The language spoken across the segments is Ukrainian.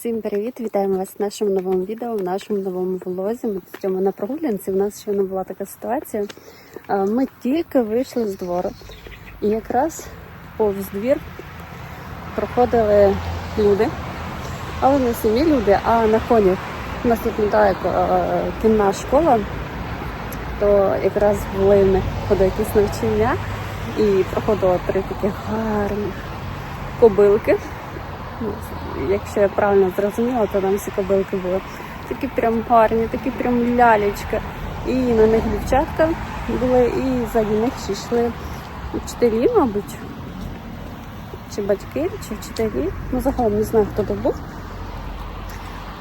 Всім привіт! Вітаємо вас в нашому новому відео, в нашому новому влозі. Ми йдемо на прогулянці. У нас ще не була така ситуація. Ми тільки вийшли з двору, і якраз повз двір проходили люди, але не самі люди, а на конях. У нас тут недалеко е, кінна школа, то якраз були в них якісь навчання, і проходило три такі гарні кобилки. Якщо я правильно зрозуміла, то там всі кобилки були. Такі прям гарні, такі прям лялечка. І на них дівчатка були, і ззаді них ще йшли вчителі, мабуть. Чи батьки, чи вчителі. Ну, загалом не знаю, хто то був.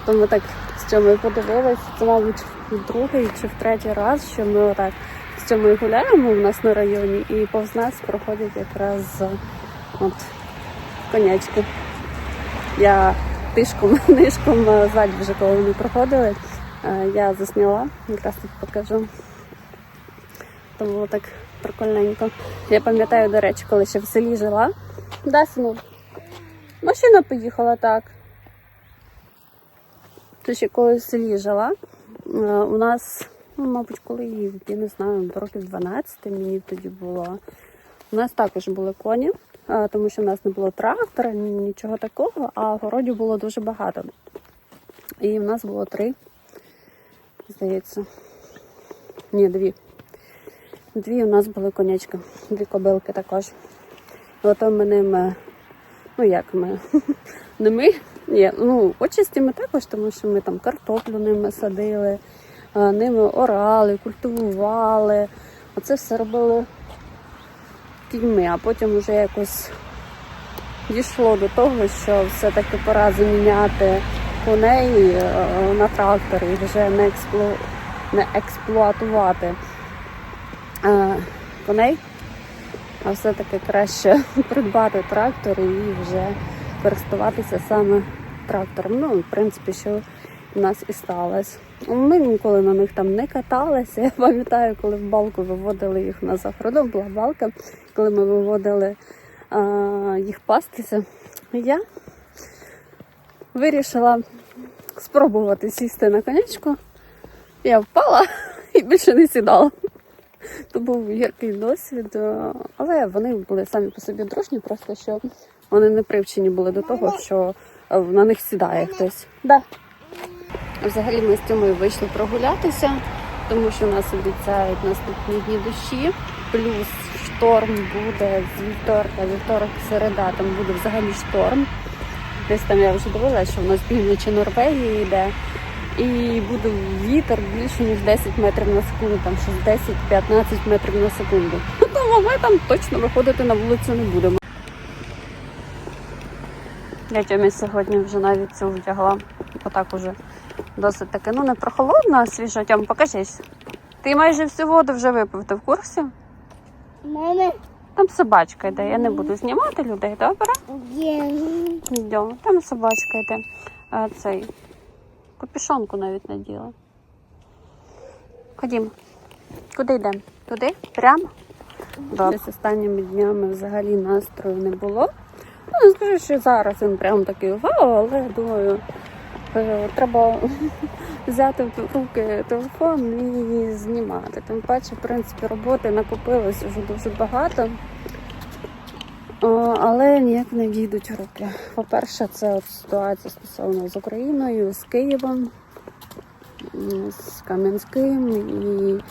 То ми так з чому подивилися. Це, мабуть, в другий чи в третій раз, що ми отак з чому гуляємо у нас на районі, і повз нас проходять якраз от конячки. Я тишком, нишком е, ззаді вже коли вони проходили, е, я засняла, якраз тут покажу. То було так прикольненько. Я пам'ятаю, до речі, коли ще в селі жила. Да? Машина поїхала так. То ще коли в селі жила, е, у нас, ну, мабуть, коли їй, я не знаю, років 12 мені тоді було. У нас також були коні, тому що в нас не було трактора, нічого такого, а городів було дуже багато. І в нас було три, здається. Ні, дві. Дві у нас були конячки, дві кобилки також. Ото ми ними, ну як ми, не ми, ні, ну, отчасті ми також, тому що ми там картоплю ними садили, ними орали, культивували. Оце все робили кіньми, а потім вже якось дійшло до того, що все-таки пора заміняти коней е, на трактор і вже не, експлу... не експлуатувати е, коней, а все-таки краще придбати трактор і вже користуватися саме трактором. Ну, в принципі, що у нас і сталося. Ми ніколи на них там не каталися. Я пам'ятаю, коли в балку виводили їх на заходу, була балка, коли ми виводили а, їх пастися. Я вирішила спробувати сісти на конячку. Я впала і більше не сідала. То був гіркий досвід, але вони були самі по собі дружні, просто що вони не привчені були до того, що на них сідає хтось. Да. Взагалі ми з Тьомою вийшли прогулятися, тому що нас обіцяють наступні дні дощі. Плюс шторм буде з вівторка, вівторок, середа, там буде взагалі шторм. Десь там я вже дивилася, що в нас півночі Норвегії йде. І буде вітер більше, ніж 10 метрів на секунду, там щось 10-15 метрів на секунду. Ну, Тому ми там точно виходити на вулицю не будемо. Я Тьомі сьогодні вже навіть цю вдягла. Отак уже досить таке. Ну не прохолодно, а свіжо. Тьом, покажись. Ти майже всю воду вже випив, ти в курсі? Мама, Там собачка йде. Я не буду знімати людей, добре? є. Йдемо. Там собачка йде. А, цей капюшонку навіть наділа. Ходімо. Куди йдемо? Туди? Прямо? Добре. З останніми днями взагалі настрою не було. Ну, не скажу, що зараз він прям такий вау, але я думаю, треба взяти в руки телефон і знімати. Тим паче, в принципі, роботи накопилось вже дуже багато. Але ніяк не війдуть руки. По-перше, це от ситуація стосовно з Україною, з Києвом, з Кам'янським. І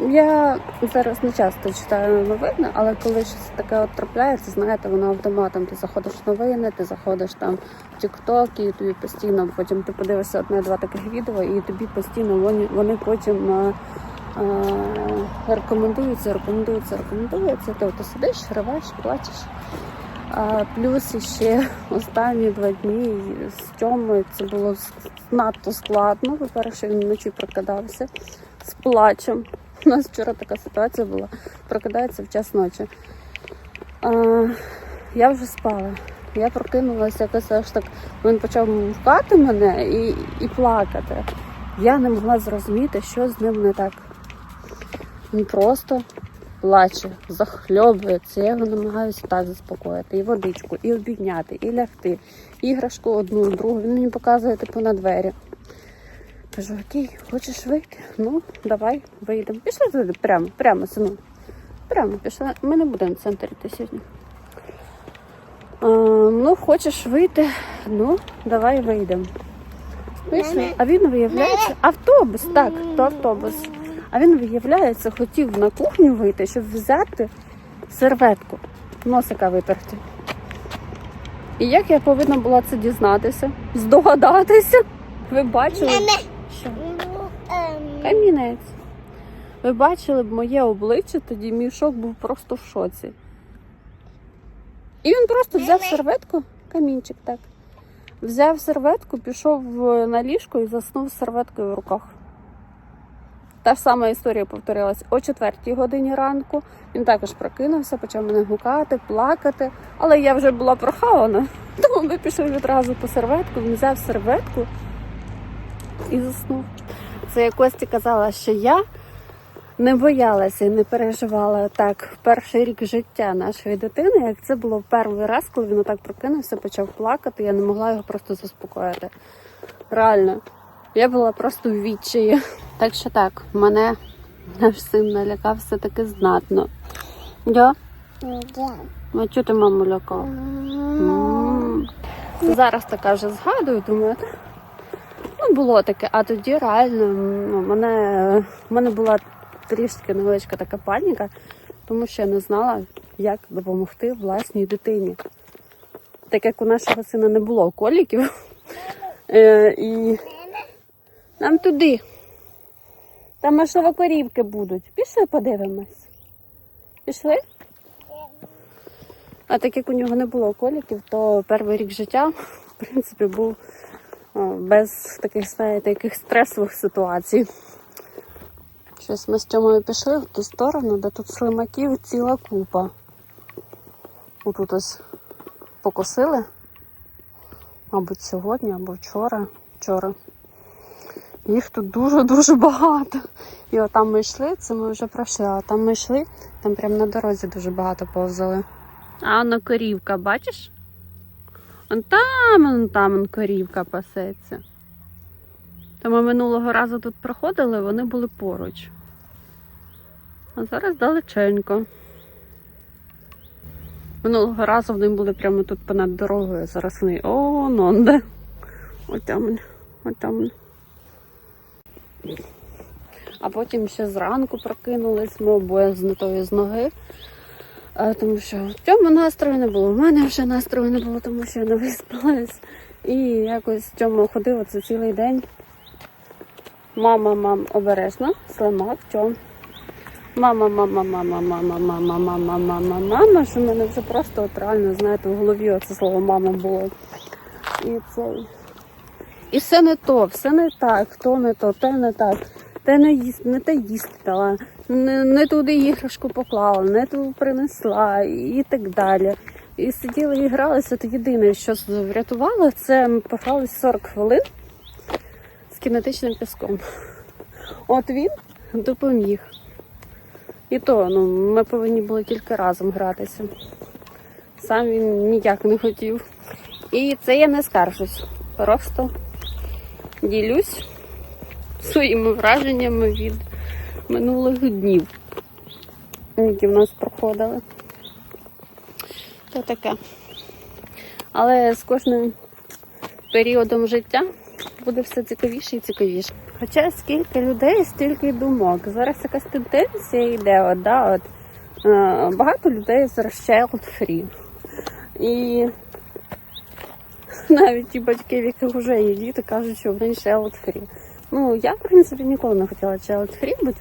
я зараз не часто читаю новини, але коли щось таке от трапляється, знаєте, воно автоматом. Ти заходиш в новини, ти заходиш там в TikTok, і тобі постійно потім ти подивишся одне-два таких відео, і тобі постійно вони, вони потім. е, е, рекомендуються, рекомендуються, рекомендуються. Ти ти сидиш, ревеш, плачеш. А, плюс ще останні два дні з Тьомою це було надто складно. По-перше, він вночі прокидався з плачем. У нас вчора така ситуація була. Прокидається в час ночі. А, я вже спала. Я прокинулася, якось аж так він почав мукати мене і, і плакати. Я не могла зрозуміти, що з ним не так. Він просто плаче, захльобується. Я його намагаюся так заспокоїти. І водичку, і обійняти, і лягти. Іграшку одну, другу. Він мені показує типу на двері. Кажу, окей, хочеш вийти? Ну, давай, вийдемо. Пішли туди, прямо, прямо, сину. Прямо пішли. Ми не будемо в центрі йти сьогодні. А, ну, хочеш вийти? Ну, давай вийдемо. Вийшли. А він виявляється, автобус, так, то автобус. А він, виявляється, хотів на кухню вийти, щоб взяти серветку, носика витерти. І як я повинна була це дізнатися? Здогадатися? Ви бачили? Мама. Що? Ну, ем, Камінець. Ви бачили б моє обличчя, тоді мій шок був просто в шоці. І він просто взяв серветку, камінчик так. Взяв серветку, пішов е, на ліжко і заснув з серветкою в руках. Та ж сама історія повторилась о 4 годині ранку. Він також прокинувся, почав мене гукати, плакати. Але я вже була прохавана, тому ми пішли відразу по серветку. Він взяв серветку і заснув. Це я Кості казала, що я не боялася і не переживала так в перший рік життя нашої дитини, як це було в перший раз, коли він отак прокинувся, почав плакати, я не могла його просто заспокоїти. Реально, я була просто в відчаї. Так що так, мене наш син налякався таки знатно. Да. А чого ти маму лякав? Зараз така вже згадую, думаю, «Та, ну було таке, а тоді реально ну, мене, в мене була трішки невеличка така паніка, тому що я не знала, як допомогти власній дитині. Так як у нашого сина не було коліків, е, і нам туди. Там можливо корівки будуть. Пішли подивимось. Пішли? А так як у нього не було коліків, то перший рік життя, в принципі, був без таких, знаєте, яких стресових ситуацій. Щось ми з Тьомою пішли в ту сторону, де тут слимаків ціла купа. Отут ось покосили. Мабуть, сьогодні або вчора. Вчора. Їх тут дуже-дуже багато. І отам ми йшли, це ми вже пройшли, а там ми йшли, там прямо на дорозі дуже багато повзали. А воно корівка, бачиш? Он там, он там он корівка пасеться. То ми минулого разу тут проходили, вони були поруч. А зараз далеченько. Минулого разу вони були прямо тут понад дорогою. Зараз вони. О, де. Отам, він, отам. А потім ще зранку прокинулись, ми обоє з нотою з ноги. Тому що в цьому настрою не було. У мене вже настрою не було, тому що я не виспалась. І якось в цьому ходила це цілий день. Мама, мам, обережно, слимак, тьом. Мама, мама, мама, мама, мама, мама, мама, мама, що в мене вже просто от реально, знаєте, в голові оце слово мама було. І це. І все не то, все не так, то не то, те не так. Те не їсти, не те їсти не, не туди іграшку поклала, не ту принесла і так далі. І сиділи і гралися, то єдине, що врятувало, це ми погралися 40 хвилин з кінетичним піском. От він допоміг. І то, ну, ми повинні були тільки разом гратися. Сам він ніяк не хотів. І це я не скаржусь. Просто ділюсь своїми враженнями від минулих днів, які в нас проходили. То таке. Але з кожним періодом життя буде все цікавіше і цікавіше. Хоча скільки людей, стільки думок. Зараз якась тенденція йде, от, да, от, е, багато людей зараз child free. І навіть ті батьки, в яких вже є діти, кажуть, що вони child free. Ну, я, в принципі, ніколи не хотіла free бути.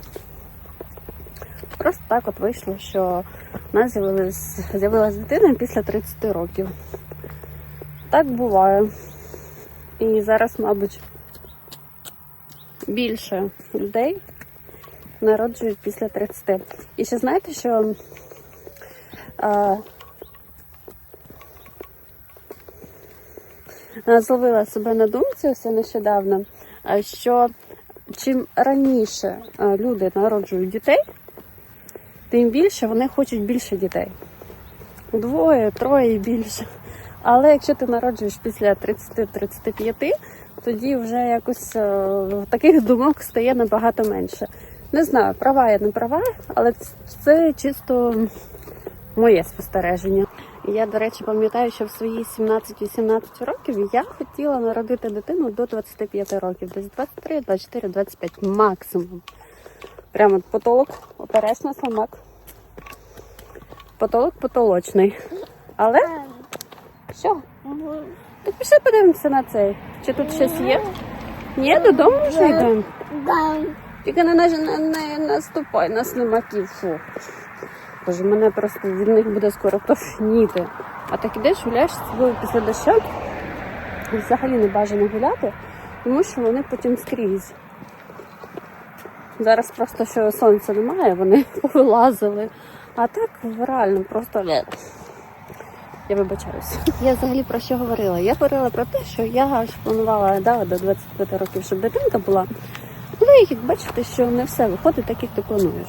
Просто так от вийшло, що в нас з'явилась дитина після 30 років. Так буває. І зараз, мабуть, більше людей народжують після 30. І ще знаєте, що а, зловила себе на думці ось нещодавно, що чим раніше люди народжують дітей, тим більше вони хочуть більше дітей. Двоє, троє і більше. Але якщо ти народжуєш після 30-35, тоді вже якось е, таких думок стає набагато менше. Не знаю, права я не права, але це чисто моє спостереження. Я, до речі, пам'ятаю, що в свої 17-18 років я хотіла народити дитину до 25 років, десь 23, 24, 25 максимум. Прямо потолок, оперечно самак. Потолок потолочний. Але що? Так пішли подивимося на цей. Чи тут щось є? Ні, додому вже йдемо. Тільки не, не, не, не наступай на слимаків. Фу. Боже, мене просто від них буде скоро тошніти. А так ідеш, гуляєш з собою після дощу. І взагалі не бажано гуляти, тому що вони потім скрізь. Зараз просто що сонця немає, вони повилазили. А так реально просто. Я вибачаюся. Я взагалі про що говорила? Я говорила про те, що я аж планувала да, до 25 років, щоб дитинка була. Але як бачите, що не все виходить так, як ти плануєш.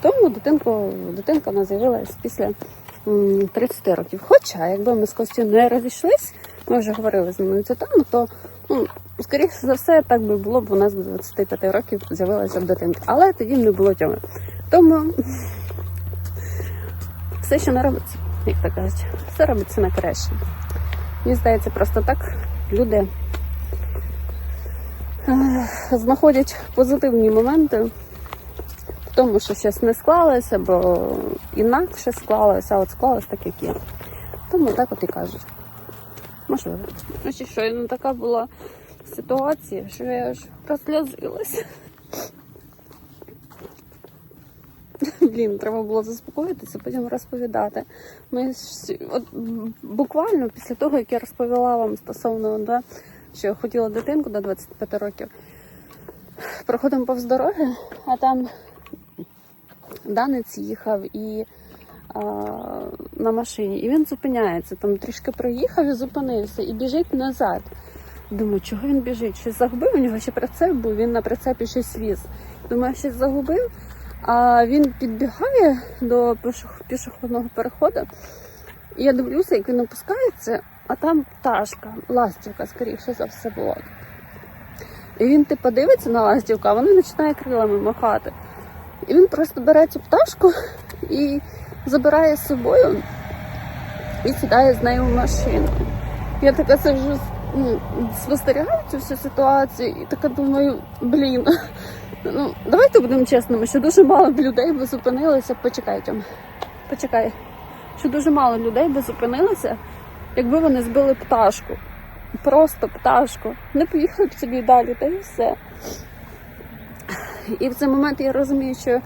Тому дитинку, дитинка в нас з'явилась після 30 років. Хоча, якби ми з Костю не розійшлись, ми вже говорили з ними цю тему, то ну, скоріше за все, так би було б у нас до 25 років з'явилася б дитинка. Але тоді не було тьоми. Тому все, що не робиться, як то кажуть, все робиться на краще. Мені здається, просто так люди знаходять позитивні моменти тому, що щось не склалося, бо інакше склалося, а от склалось так, як є. Тому так от і кажуть. Можливо. Значить, що ну, така була ситуація, що я аж розслязилася. Блін, треба було заспокоїтися, потім розповідати. Ми от, буквально після того, як я розповіла вам стосовно, да, що я хотіла дитинку до 25 років, проходимо повз дороги, а там данець їхав і а, на машині, і він зупиняється. Там трішки проїхав і зупинився, і біжить назад. Думаю, чого він біжить? Щось загубив, у нього ще прицеп був, він на прицепі щось віз. Думаю, щось загубив. А він підбігає до пішохідного переходу. І я дивлюся, як він опускається, а там пташка, ластівка, скоріше за все була. І він типу дивиться на ластівку, а вона починає крилами махати. І він просто бере цю пташку і забирає з собою і сідає з нею в машину. Я така вже ну, спостерігаю цю всю ситуацію і така думаю, блін. Ну, давайте будемо чесними, що дуже мало б людей би зупинилися. Почекай, почекай. Що дуже мало людей би зупинилися, якби вони збили пташку. Просто пташку. Не поїхали б собі далі, та і все. І в цей момент я розумію, що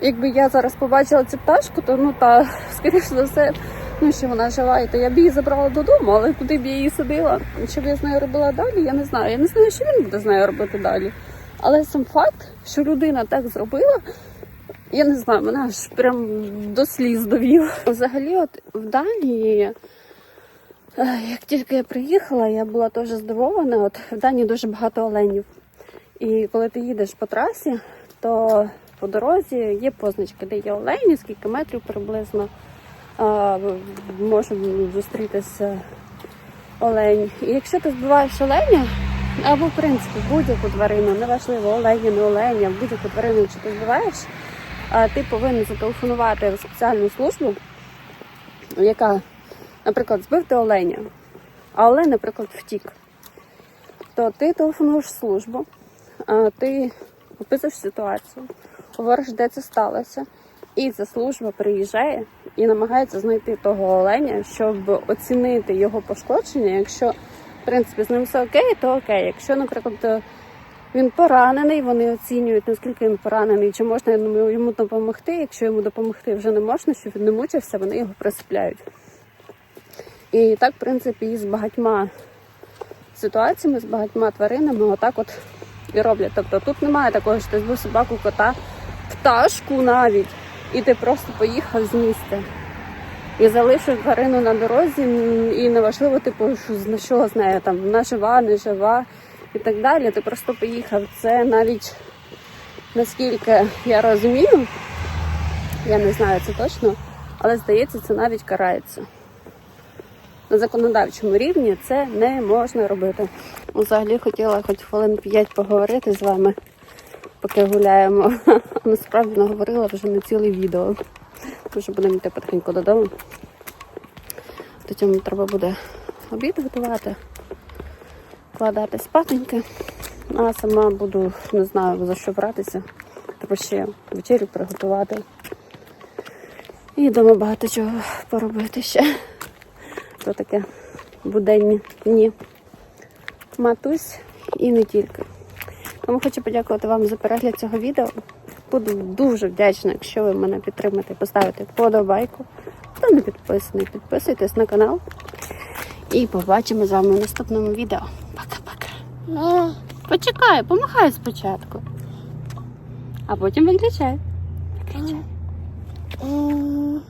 якби я зараз побачила цю пташку, то ну та, скоріш за все, ну що вона жива, і то я б її забрала додому, але куди б я її садила, що б я з нею робила далі, я не знаю. Я не знаю, що він буде з нею робити далі. Але сам факт, що людина так зробила, я не знаю, мене аж прям до сліз довів. Взагалі, от в Данії, е, як тільки я приїхала, я була теж здивована. От в Данії дуже багато оленів. І коли ти їдеш по трасі, то по дорозі є позначки, де є олені, скільки метрів приблизно може зустрітися олень. І якщо ти збиваєш оленя, або в принципі будь-яку тварину, неважливо, оленя, не оленя, будь-яку тварину, якщо ти збиваєш, ти повинен зателефонувати в спеціальну службу, яка, наприклад, збив ти оленя, а олень, наприклад, втік. То ти телефонуєш службу, ти описуєш ситуацію, говориш, де це сталося, і ця служба приїжджає і намагається знайти того оленя, щоб оцінити його пошкодження. Якщо в принципі з ним все окей, то окей. Якщо, наприклад, він поранений, вони оцінюють, наскільки він поранений, чи можна йому допомогти. Якщо йому допомогти вже не можна, щоб він не мучився, вони його присипляють. І так, в принципі, і з багатьма ситуаціями, з багатьма тваринами, отак от і роблять. Тобто тут немає такого, що ти збив собаку, кота, пташку навіть, і ти просто поїхав з місця. І залишив тварину на дорозі, і неважливо, типу, що що з нею там вона жива, не жива і так далі. Ти просто поїхав. Це навіть наскільки я розумію, Я не знаю це точно, але здається, це навіть карається. На законодавчому рівні це не можна робити. Взагалі хотіла хоч хвилин 5 поговорити з вами, поки гуляємо. Насправді наговорила вже на ціле відео. Вже будемо йти потихеньку додому. До цьому треба буде обід готувати, вкладати спатеньки. А сама буду не знаю за що братися. Треба ще вечерю приготувати. І вдома багато чого поробити ще. То таке буденні дні. Матусь і не тільки. Тому хочу подякувати вам за перегляд цього відео. Буду дуже вдячна, якщо ви мене підтримаєте поставите вподобайку. Хто не підписаний, підписуйтесь на канал. І побачимо з вами в наступному відео. Пока-пока. М, Почекай, помахай спочатку. А потім виключай. м.